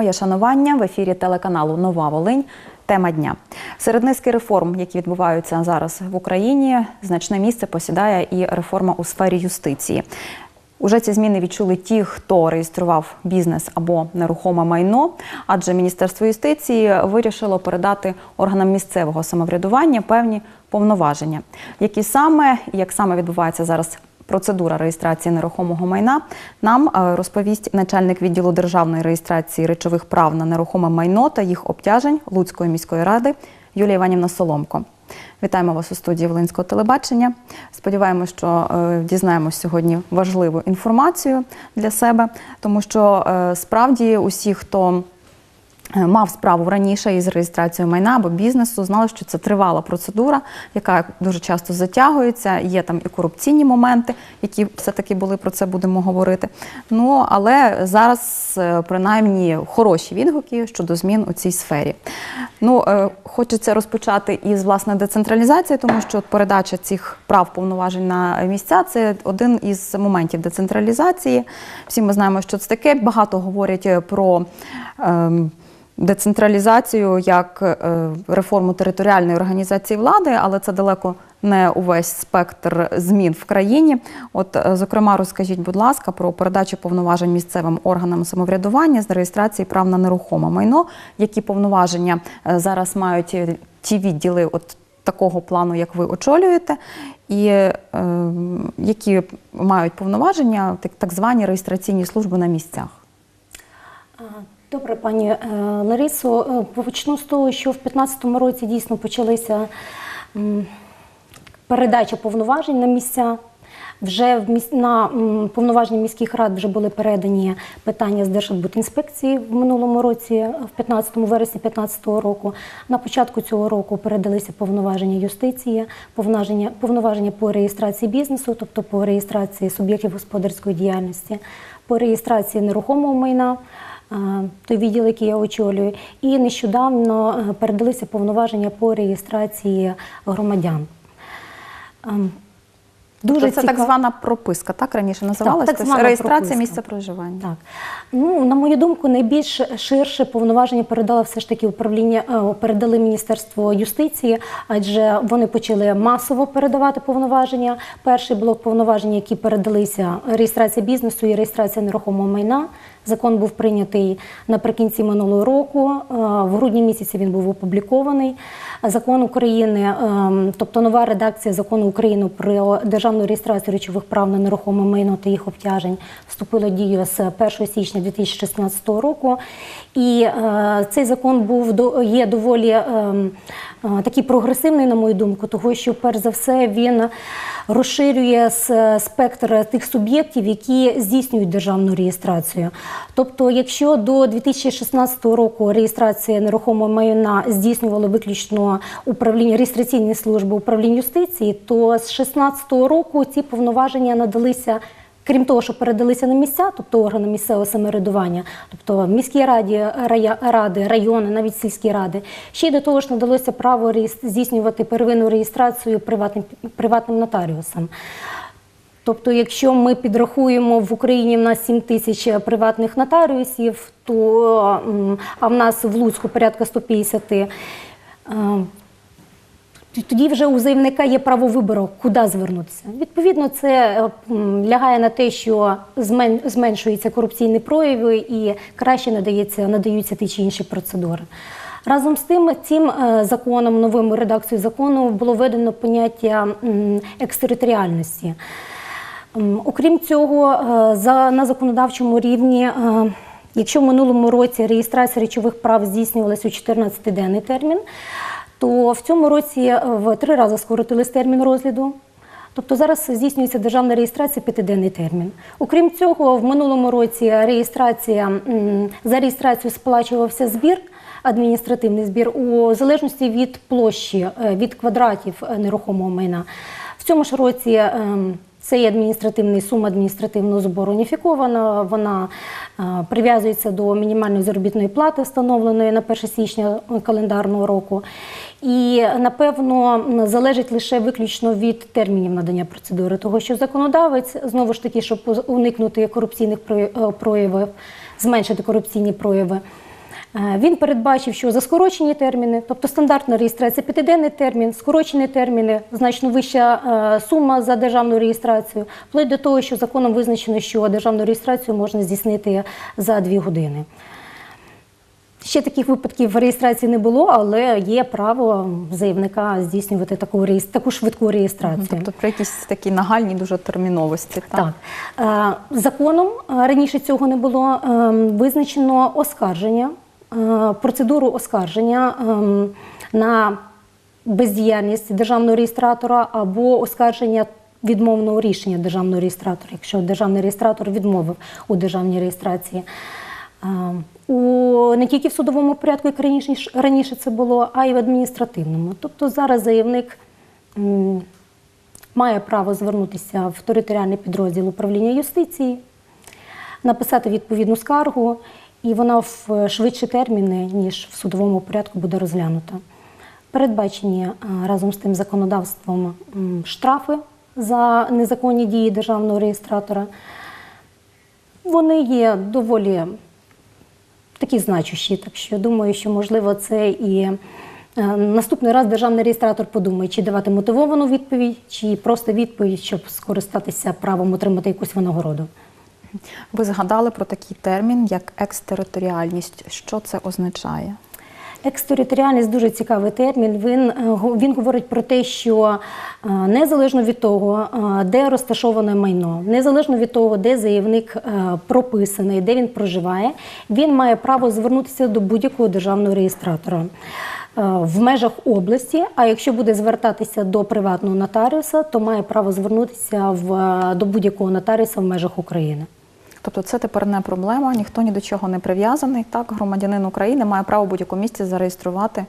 Моє шанування в ефірі телеканалу Нова Волинь. Тема дня серед низки реформ, які відбуваються зараз в Україні, значне місце посідає і реформа у сфері юстиції. Уже ці зміни відчули ті, хто реєстрував бізнес або нерухоме майно, адже Міністерство юстиції вирішило передати органам місцевого самоврядування певні повноваження, які саме і як саме відбувається зараз процедура реєстрації нерухомого майна, нам е, розповість начальник відділу державної реєстрації речових прав на нерухоме майно та їх обтяжень Луцької міської ради Юлія Іванівна Соломко. Вітаємо вас у студії Волинського телебачення. Сподіваємося, що е, дізнаємось сьогодні важливу інформацію для себе, тому що е, справді усі, хто мав справу раніше із реєстрацією майна або бізнесу, знали, що це тривала процедура, яка дуже часто затягується. Є там і корупційні моменти, які все-таки були про це будемо говорити. Ну але зараз е, принаймні хороші відгуки щодо змін у цій сфері. Ну е, хочеться розпочати із власне децентралізації, тому що передача цих прав повноважень на місця це один із моментів децентралізації. Всі ми знаємо, що це таке. Багато говорять е, про. Децентралізацію як е, реформу територіальної організації влади, але це далеко не увесь спектр змін в країні. От, е, зокрема, розкажіть, будь ласка, про передачу повноважень місцевим органам самоврядування з реєстрації прав на нерухоме майно, які повноваження е, зараз мають ті відділи от такого плану, як ви очолюєте, і е, які мають повноваження так, так звані реєстраційні служби на місцях. Добре, пані е, Ларисо. Е, Почну з того, що в 2015 році дійсно почалися передача повноважень на місця. Вже на повноваження міських рад вже були передані питання з Держбудінспекції в минулому році, в 15 вересні 2015 року. На початку цього року передалися повноваження юстиції, повноваження, повноваження по реєстрації бізнесу, тобто по реєстрації суб'єктів господарської діяльності, по реєстрації нерухомого майна. Е, Той відділ, який я очолюю, і нещодавно е, передалися повноваження по реєстрації громадян. Ем, Дуже Це це так звана прописка, так раніше називалась? так так звана реєстрація прописка. місця проживання. Так. Ну, на мою думку, найбільш ширше повноваження передало все ж таки управління, е, передали Міністерство юстиції, адже вони почали масово передавати повноваження. Перший блок повноважень, які передалися реєстрація бізнесу і реєстрація нерухомого майна. Закон був прийнятий наприкінці минулого року. Е, В грудні місяці він був опублікований. Закон України, ем, тобто нова редакція закону України про державну реєстрацію речових прав на нерухоме майно та їх обтяжень вступила в дію з 1 січня 2016 року. І е, цей закон був до- є доволі ем, е, такий прогресивний, на мою думку, того що перш за все він розширює спектр тих суб'єктів, які здійснюють державну реєстрацію. Тобто, якщо до 2016 року реєстрація нерухомого майна здійснювало виключно управління реєстраційні служби управління юстиції, то з 2016 року ці повноваження надалися. Крім того, що передалися на місця, тобто органи місцевого самоврядування, тобто міські раді, ради, райони, навіть сільські ради, ще й до того ж надалося право здійснювати первинну реєстрацію приватним, приватним нотаріусам. Тобто, якщо ми підрахуємо в Україні в нас 7 тисяч приватних нотаріусів, то а в нас в Луцьку порядка 150, е, тоді вже у заявника є право вибору, куди звернутися. Відповідно, це е, лягає на те, що змен- зменшуються корупційні прояви і краще надається, надаються ті чи інші процедури. Разом з тим, цим е, законом, новим редакцією закону було введено поняття екстериторіальності. Окрім цього, е, на законодавчому рівні, якщо в минулому році реєстрація речових прав здійснювалася у 14-денний термін, то в цьому році е, в три рази скоротились термін розгляду. Тобто зараз здійснюється державна реєстрація п'ятиденний термін. Окрім цього, в минулому році реєстрація за реєстрацію сплачувався збір, адміністративний збір у залежності від площі, е, від квадратів е, нерухомого майна. В цьому ж році цей адміністративний сума адміністративного збору уніфікована. Вона е, прив'язується до мінімальної заробітної плати, встановленої на 1 січня календарного року. І напевно залежить лише виключно від термінів надання процедури, того що законодавець знову ж таки, щоб уникнути корупційних е, проявів, зменшити корупційні прояви. Е, Він передбачив, що за скорочені терміни, тобто стандартна реєстрація п'ятиденний термін, скорочені терміни, значно вища е, сума за державну реєстрацію, вплоть до того, що законом визначено, що державну реєстрацію можна здійснити за дві години. Ще таких випадків реєстрації не було, але є право заявника здійснювати таку, таку швидку реєстрацію. Тобто при якійсь такій нагальній дуже терміновості. Так? Так. Е, Законом раніше цього не було е, визначено оскарження, процедуру оскарження е, на бездіяльність державного реєстратора або оскарження відмовного рішення державного реєстратора, якщо державний реєстратор відмовив у державній реєстрації. Е, У, не тільки в судовому порядку, як раніше, раніше це було, а й в адміністративному. Тобто зараз заявник має право звернутися в територіальний підрозділ управління юстиції, написати відповідну скаргу, і вона в швидші терміни, ніж в судовому порядку, буде розглянута. Передбачені разом з тим законодавством штрафи за незаконні дії державного реєстратора. Вони є доволі такі значущі, так що думаю, що можливо це і е, наступний раз державний реєстратор подумає, чи давати мотивовану відповідь, чи просто відповідь, щоб скористатися правом отримати якусь винагороду. Ви згадали про такий термін, як екстериторіальність. Що це означає? Екстериторіальність дуже цікавий термін. Він, е, він говорить про те, що е, незалежно від того, е, де розташоване майно, незалежно від того, де заявник прописаний, де він проживає, він має право звернутися до будь-якого державного реєстратора. В межах області, а якщо буде звертатися до приватного нотаріуса, то має право звернутися в, до будь-якого нотаріуса в межах України. Тобто це тепер не проблема, ніхто ні до чого не прив'язаний. Так, громадянин України має право в будь-якому місці зареєструвати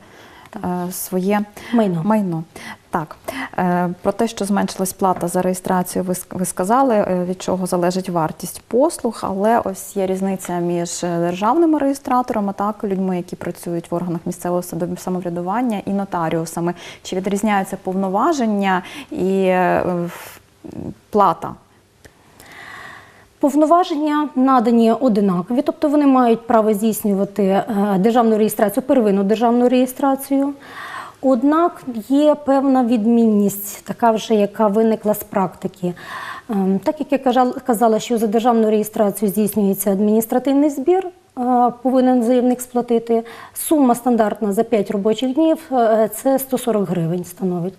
е, своє Майно. майно. Так, е, про те, що зменшилась плата за реєстрацію, ви, ви сказали, е, від чого залежить вартість послуг, але ось є різниця між державними реєстраторами, так, людьми, які працюють в органах місцевого самоврядування, і нотаріусами. Чи відрізняються повноваження і е, плата? Повноваження надані одинакові, тобто вони мають право здійснювати е, державну реєстрацію, первинну державну реєстрацію. Однак є певна відмінність, така вже, яка виникла з практики. Ем, Так як я казала, що за державну реєстрацію здійснюється адміністративний збір, е, повинен заявник сплатити. Сума стандартна за 5 робочих днів е, це 140 гривень становить.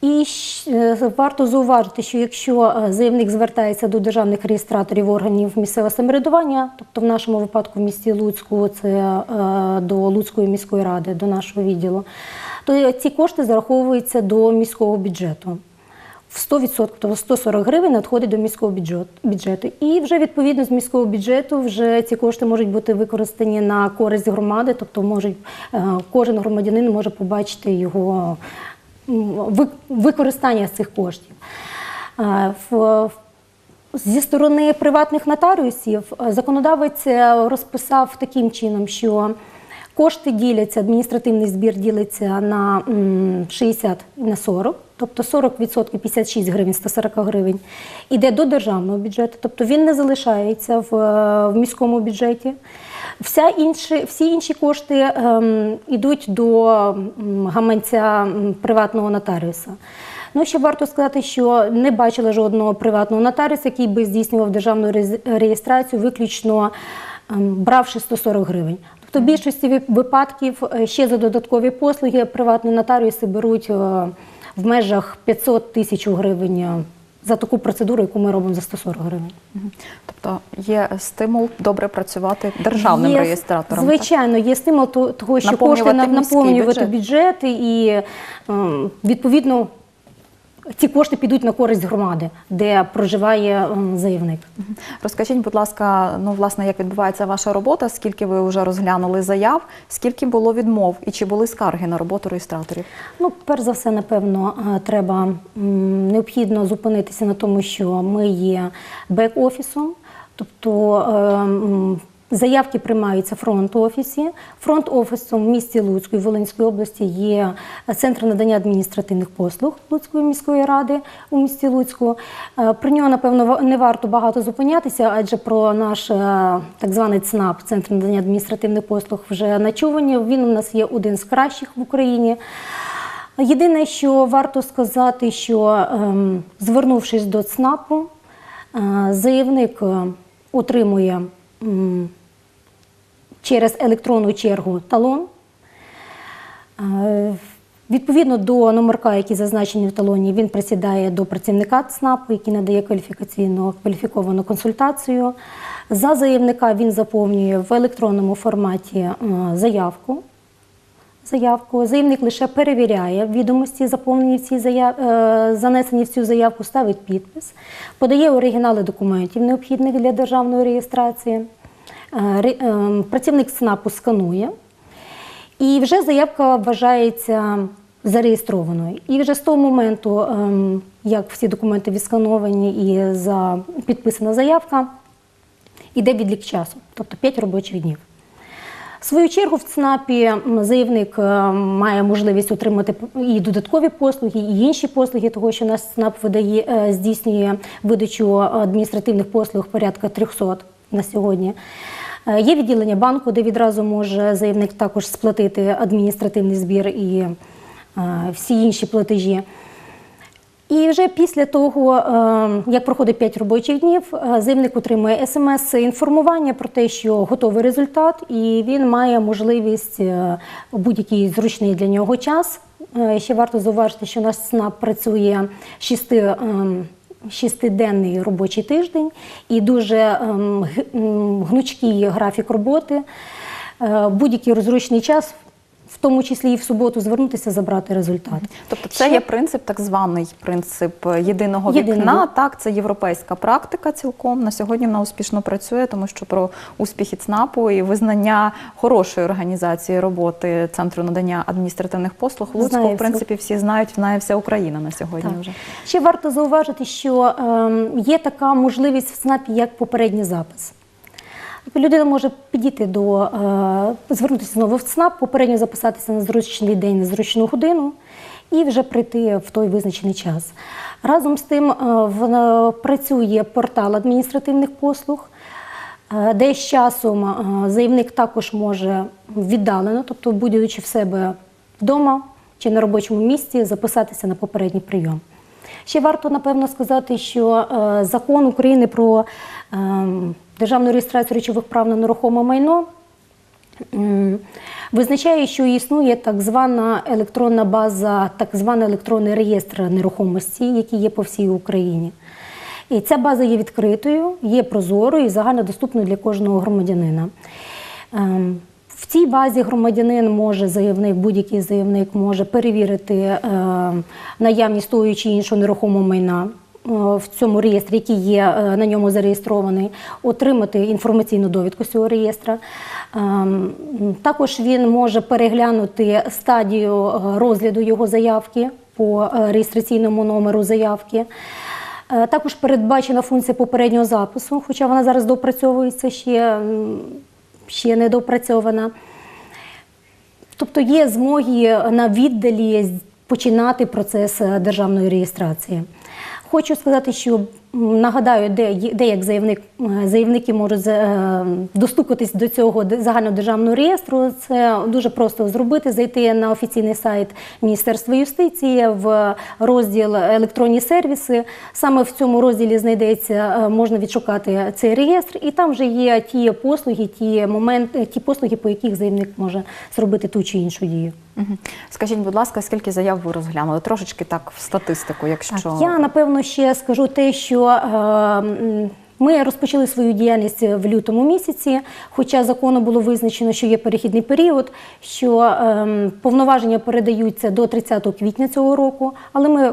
І е, варто зауважити, що якщо е, заявник звертається до державних реєстраторів органів місцевого самоврядування, тобто в нашому випадку в місті Луцьку, це е, до Луцької міської ради, до нашого відділу, то ці кошти зараховуються до міського бюджету. В 100%, тобто 140 гривень надходить до міського бюджету. І вже відповідно з міського бюджету вже ці кошти можуть бути використані на користь громади, тобто можуть, кожен громадянин може побачити його використання цих коштів. Е, Зі сторони приватних нотаріусів е, законодавець е, розписав таким чином, що кошти діляться, адміністративний збір ділиться на 60 і на 40, тобто 40% 56 гривень 140 гривень іде до державного бюджету, тобто він не залишається в, е, в міському бюджеті. Вся інші, всі інші кошти ем, йдуть до гаманця приватного нотаріуса. Ну, ще варто сказати, що не бачила жодного приватного нотаріуса, який би здійснював державну реєстрацію, виключно ем, бравши 140 гривень. Тобто в більшості випадків е, ще за додаткові послуги приватні нотаріуси беруть е, в межах 500 тисяч гривень е, за таку процедуру, яку ми робимо за 140 гривень. Тобто є стимул добре працювати державним Є, реєстратором. так? Звичайно, є стимул того, що кошти наповнювати бюджет. бюджет і ем, відповідно ці кошти підуть на користь громади, де проживає заявник. Розкажіть, будь ласка, ну власне, як відбувається ваша робота? Скільки ви вже розглянули заяв? Скільки було відмов і чи були скарги на роботу реєстраторів? Ну, перш за все, напевно, е, треба необхідно зупинитися на тому, що ми є бек-офісом, тобто Заявки приймаються фронт-офісі. Фронт-офісом в місті Луцьку і Волинської області є центр надання адміністративних послуг Луцької міської ради у місті Луцьку. Е, Про нього, напевно, не варто багато зупинятися, адже про наш е, так званий ЦНАП, центр надання адміністративних послуг, вже начувані. Він у нас є один з кращих в Україні. Єдине, що варто сказати, що ем, звернувшись до ЦНАПу, е, заявник отримує через електронну чергу талон. Е, Відповідно до номерка, який зазначений в талоні, він присідає до працівника ЦНАПу, який надає кваліфікаційну кваліфіковану консультацію. За заявника він заповнює в електронному форматі е, заявку. Заявку. Заявник лише перевіряє відомості, заповнені в цій заяв... е, занесені в цю заявку, ставить підпис, подає оригінали документів, необхідних для державної реєстрації. Е, е, Працівник ЦНАПу сканує. І вже заявка вважається зареєстрованою. І вже з того моменту, ем, як всі документи відскановані і підписана заявка, йде відлік часу, тобто 5 робочих днів. В свою чергу в ЦНАПі заявник е, має можливість отримати і додаткові послуги, і інші послуги, того, що наш ЦНАП видає, здійснює видачу адміністративних послуг порядка 300 на сьогодні. Е, є відділення банку, де відразу може заявник також сплатити адміністративний збір і е, всі інші платежі. І вже після того, е, як проходить 5 робочих днів, заявник отримує смс-інформування про те, що готовий результат, і він має можливість у будь-який зручний для нього час. Ще варто зауважити, що наш СНАП працює 6 Шестиденний робочий тиждень і дуже ем, гнучкий графік роботи. Е, Будь-який розручний час, в тому числі і в суботу, звернутися, забрати результат. Тобто це Ще- є принцип, так званий принцип єдиного Єдиного. вікна. Так, це європейська практика цілком. На сьогодні вона успішно працює, тому що про успіхи ЦНАПу і визнання хорошої організації роботи Центру надання адміністративних послуг в Луцьку, в принципі, всі знають, знає вся Україна на сьогодні Так. вже. Ще варто зауважити, що ем, є така можливість в ЦНАПі, як попередній запис. Тобто людина може підійти до е, звернутися знову в ЦНАП, попередньо записатися на зручний день, на зручну годину і вже прийти в той визначений час. Разом з тим е, в- працює портал адміністративних послуг. Е, Де з часом е, заявник також може віддалено, тобто будучи в себе вдома чи на робочому місці, записатися на попередній прийом. Ще варто напевно сказати, що е, закон України про е, державну реєстрацію речових прав на нерухоме майно визначає, що існує так звана електронна база, так званий електронний реєстр нерухомості, який є по всій Україні. І ця база є відкритою, є прозорою і загальнодоступною для кожного громадянина. В цій базі громадянин може заявник, будь-який заявник може перевірити е, наявність того чи іншого нерухомого майна е, в цьому реєстрі, який є е, на ньому зареєстрований, отримати інформаційну довідку з цього реєстра. Ем, Також він може переглянути стадію розгляду його заявки по реєстраційному номеру заявки. Також передбачена функція попереднього запису, хоча вона зараз допрацьовується ще, ще не допрацьована. Тобто є змоги на віддалі починати процес е, державної реєстрації. Хочу сказати, що нагадаю, де, де як заявник, е, заявники можуть е, достукатись до цього де- загальнодержавного реєстру. Це дуже просто зробити, зайти на офіційний сайт Міністерства юстиції в розділ електронні сервіси. Саме в цьому розділі знайдеться, е, можна відшукати цей реєстр, і там вже є ті послуги, ті моменти, ті послуги, по яких заявник може зробити ту чи іншу дію. Скажіть, будь ласка, скільки заяв ви розглянули? Трошечки так в статистику, якщо Так, я напевно ще скажу те, що е, м, ми розпочали свою діяльність в лютому місяці, хоча закону було визначено, що є перехідний період, що е, повноваження передаються до 30 квітня цього року, але ми.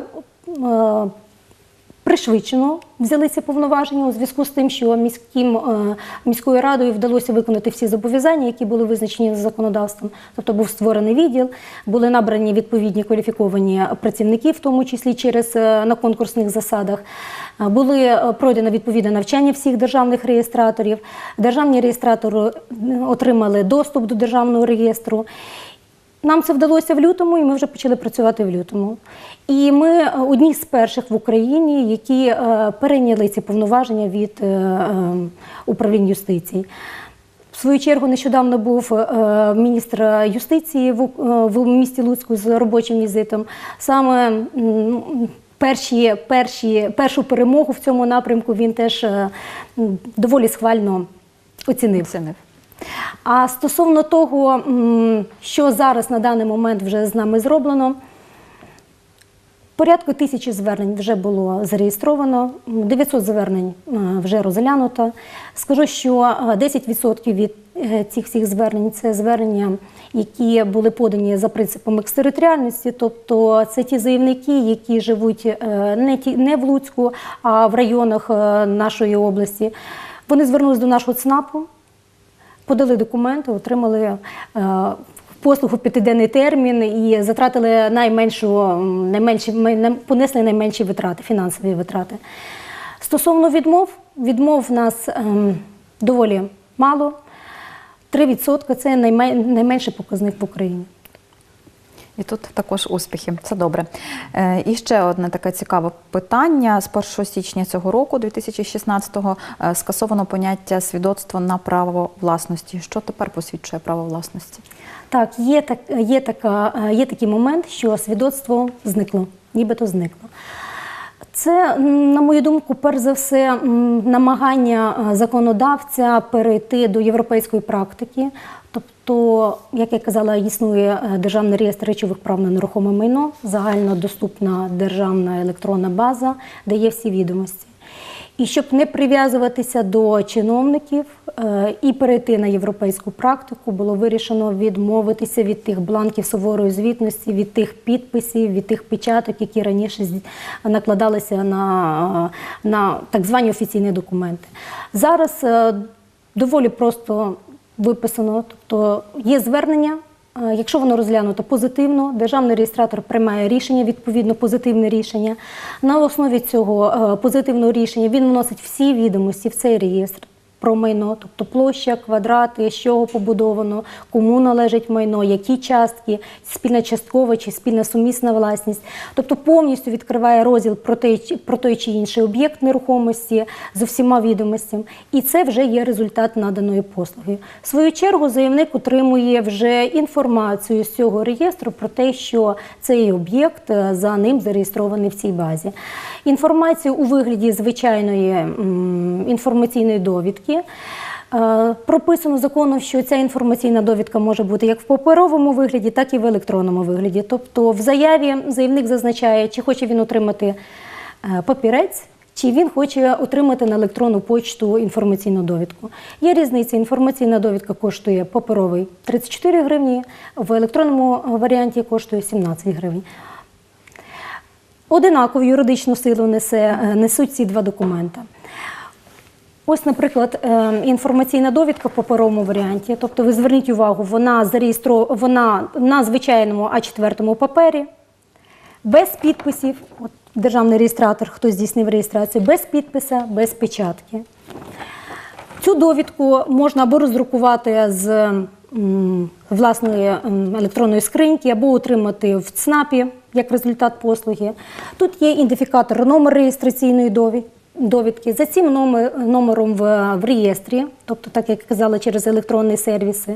Пришвидшено взяли ці повноваження у зв'язку з тим, що міським, е, міською радою вдалося виконати всі зобов'язання, які були визначені законодавством. Тобто був створений відділ, були набрані відповідні кваліфіковані працівники, в тому числі через е, на конкурсних засадах. Е, Були пройдено відповідне навчання всіх державних реєстраторів. Державні реєстратори отримали доступ до державного реєстру. Нам це вдалося в лютому, і ми вже почали працювати в лютому. І ми е, одні з перших в Україні, які е, перейняли ці повноваження від е, управління юстиції. В свою чергу нещодавно був міністр юстиції в, місті Луцьку з робочим візитом. Саме перші, перші, першу перемогу в цьому напрямку він теж доволі схвально оцінив. А стосовно того, що зараз на даний момент вже з нами зроблено, порядку тисячі звернень вже було зареєстровано, м, 900 звернень е, вже розглянуто. Скажу, що е, 10% від е, цих всіх звернень це звернення, які були подані за принципом екстериторіальності, тобто це ті заявники, які живуть е, не, в Луцьку, а в районах е, нашої області. Вони звернулись до нашого ЦНАПу, подали документи, отримали е, послугу п'ятиденний термін і затратили найменшу, найменші, понесли найменші витрати, фінансові витрати. Стосовно відмов, відмов в нас ем, доволі мало. 3% це наймен- найменший показник в Україні. І тут також успіхи. Це добре. Е, І ще одне таке цікаве питання. З 1 січня цього року, 2016-го, е, скасовано поняття свідоцтво на право власності. Що тепер посвідчує право власності? Так, є, так, є, така, е, є такий момент, що свідоцтво зникло, нібито зникло. Це, на мою думку, перш за все, намагання е, законодавця перейти до європейської практики. Тобто, як я казала, існує е, державний реєстр речових прав на нерухоме майно, загальнодоступна державна електронна база, де є всі відомості. І щоб не прив'язуватися до чиновників е, і перейти на європейську практику, було вирішено відмовитися від тих бланків суворої звітності, від тих підписів, від тих печаток, які раніше накладалися на, на так звані офіційні документи. Зараз е, доволі просто виписано, тобто є звернення. Якщо воно розглянуто позитивно, державний реєстратор приймає рішення, відповідно позитивне рішення. На основі цього е, позитивного рішення він вносить всі відомості в цей реєстр про майно, тобто площа, квадрати, з чого побудовано, кому належить майно, які частки, спільна часткова чи спільна сумісна власність. Тобто повністю відкриває розділ про той, про той чи інший об'єкт нерухомості з усіма відомостями. І це вже є результат наданої послуги. В свою чергу заявник отримує вже інформацію з цього реєстру про те, що цей об'єкт е, за ним зареєстрований в цій базі. Інформацію у вигляді звичайної інформаційної довідки. Е, Прописано законом, що ця інформаційна довідка може бути як в паперовому вигляді, так і в електронному вигляді. Тобто в заяві заявник зазначає, чи хоче він отримати е, папірець, чи він хоче отримати на електронну почту інформаційну довідку. Є різниця. Інформаційна довідка коштує паперовий 34 гривні, в електронному варіанті коштує 17 гривень. Одинаково юридичну силу несе, е, несуть ці два документи. Ось, наприклад, е, інформаційна довідка в паперовому варіанті. Тобто, ви зверніть увагу, вона зареєстрована вона на звичайному А4 папері, без підписів. От державний реєстратор, хто здійснив реєстрацію, без підписа, без печатки. Цю довідку можна або роздрукувати з власної електронної скриньки, або отримати в ЦНАПі як результат послуги. Тут є ідентифікатор, номер реєстраційної дові- довідки. За цим номером в, реєстрі, тобто, так як казала, через електронні сервіси,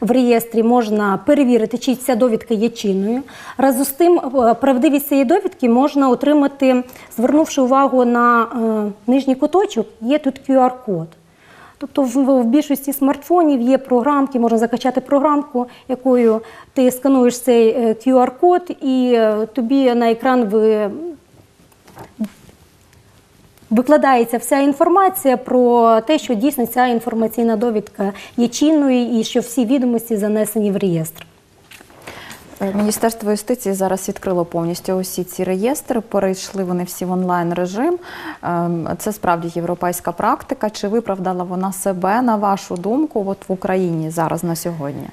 в реєстрі можна перевірити, чи ця довідка є чинною. Разом з тим, е, правдивість цієї довідки можна отримати, звернувши увагу на е, нижній куточок, є тут QR-код. Тобто в, більшості смартфонів є програмки, можна закачати програмку, якою ти скануєш цей е, QR-код, і тобі на екран ви, викладається вся інформація про те, що дійсно ця інформаційна довідка є чинною і що всі відомості занесені в реєстр. Е, Міністерство юстиції зараз відкрило повністю усі ці реєстри. Перейшли вони всі в онлайн режим. Ем, Це справді європейська практика. Чи виправдала вона себе на вашу думку? От в Україні зараз на сьогодні?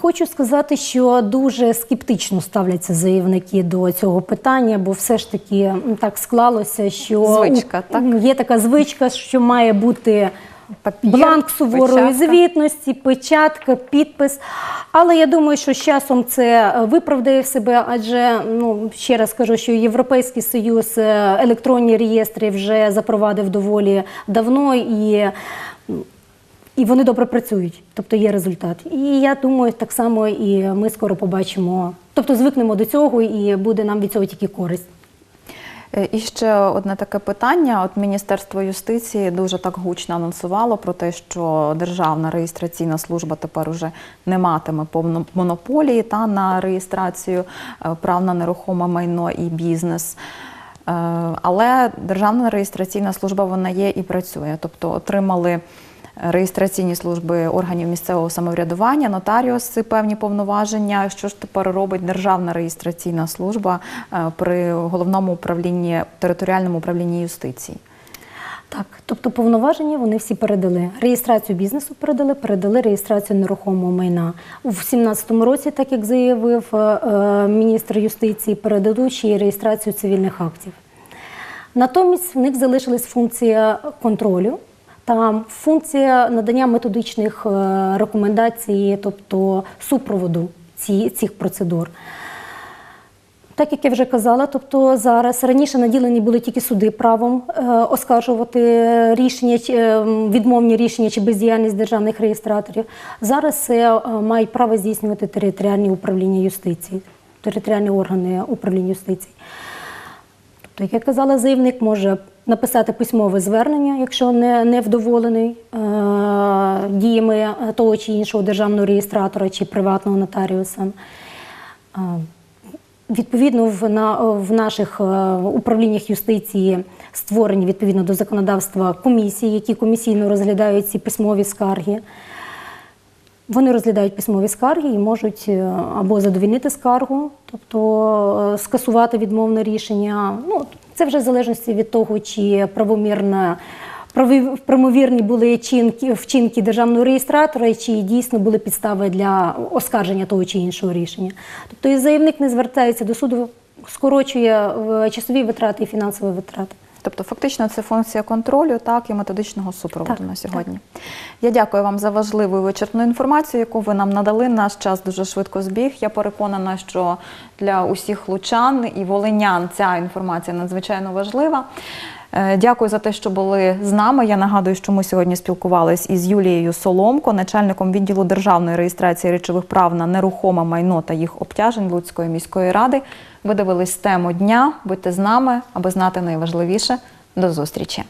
Хочу сказати, що дуже скептично ставляться заявники до цього питання, бо все ж таки так склалося, що Звичка, так? є така звичка, що має бути Папір, бланк суворої печатка. звітності, печатка, підпис. Але я думаю, що з часом це е, виправдає себе, адже ну ще раз кажу, що Європейський союз е, електронні реєстри вже запровадив доволі давно і. І вони добре працюють, тобто є результат. І я думаю, так само і ми скоро побачимо, тобто звикнемо до цього, і буде нам від цього тільки користь. Е, І ще одне таке питання. От Міністерство юстиції дуже так гучно анонсувало про те, що Державна реєстраційна служба тепер уже не матиме повно- монополії та на реєстрацію е, прав на нерухоме майно і бізнес. Е, Але Державна реєстраційна служба вона є і працює, тобто отримали. Реєстраційні служби органів місцевого самоврядування, нотаріуси певні повноваження. Що ж тепер робить Державна реєстраційна служба е, при головному управлінні територіальному управлінні юстиції? Так, тобто повноваження вони всі передали. Реєстрацію бізнесу передали, передали реєстрацію нерухомого майна. У 2017 році, так як заявив е, е, міністр юстиції, передадуть ще й реєстрацію цивільних актів. Натомість в них залишилась функція контролю та функція надання методичних е, рекомендацій, тобто супроводу ці, цих процедур. Так як я вже казала, тобто зараз раніше наділені були тільки суди правом е, оскаржувати рішення, е, відмовні рішення чи бездіяльність державних реєстраторів. Зараз це мають право здійснювати територіальні управління юстиції, територіальні органи управління юстиції. Тобто, як я казала, заявник може написати письмове звернення, якщо не, вдоволений е, діями того чи іншого державного реєстратора чи приватного нотаріуса. Е, Відповідно, в, на, в наших е, управліннях юстиції створені відповідно до законодавства комісії, які комісійно розглядають ці письмові скарги. Вони розглядають письмові скарги і можуть е, або задовільнити скаргу, тобто е, скасувати відмовне рішення. Ну, це вже в залежності від того, чи правомірна. Правомірні були чинки, вчинки державного реєстратора, чи дійсно були підстави для оскарження того чи іншого рішення. Тобто і заявник не звертається до суду, скорочує е, часові витрати і фінансові витрати. Тобто, фактично, це функція контролю, так і методичного супроводу Так, на сьогодні. Я дякую вам за важливу і вичерпну інформацію, яку ви нам надали. Наш час дуже швидко збіг. Я переконана, що для усіх лучан і волинян ця інформація надзвичайно важлива. Е, Дякую за те, що були з нами. Я нагадую, що ми сьогодні спілкувалися із Юлією Соломко, начальником відділу державної реєстрації речових прав на нерухоме майно та їх обтяжень Луцької міської ради. Ви дивились тему дня. Будьте з нами, аби знати найважливіше. До зустрічі.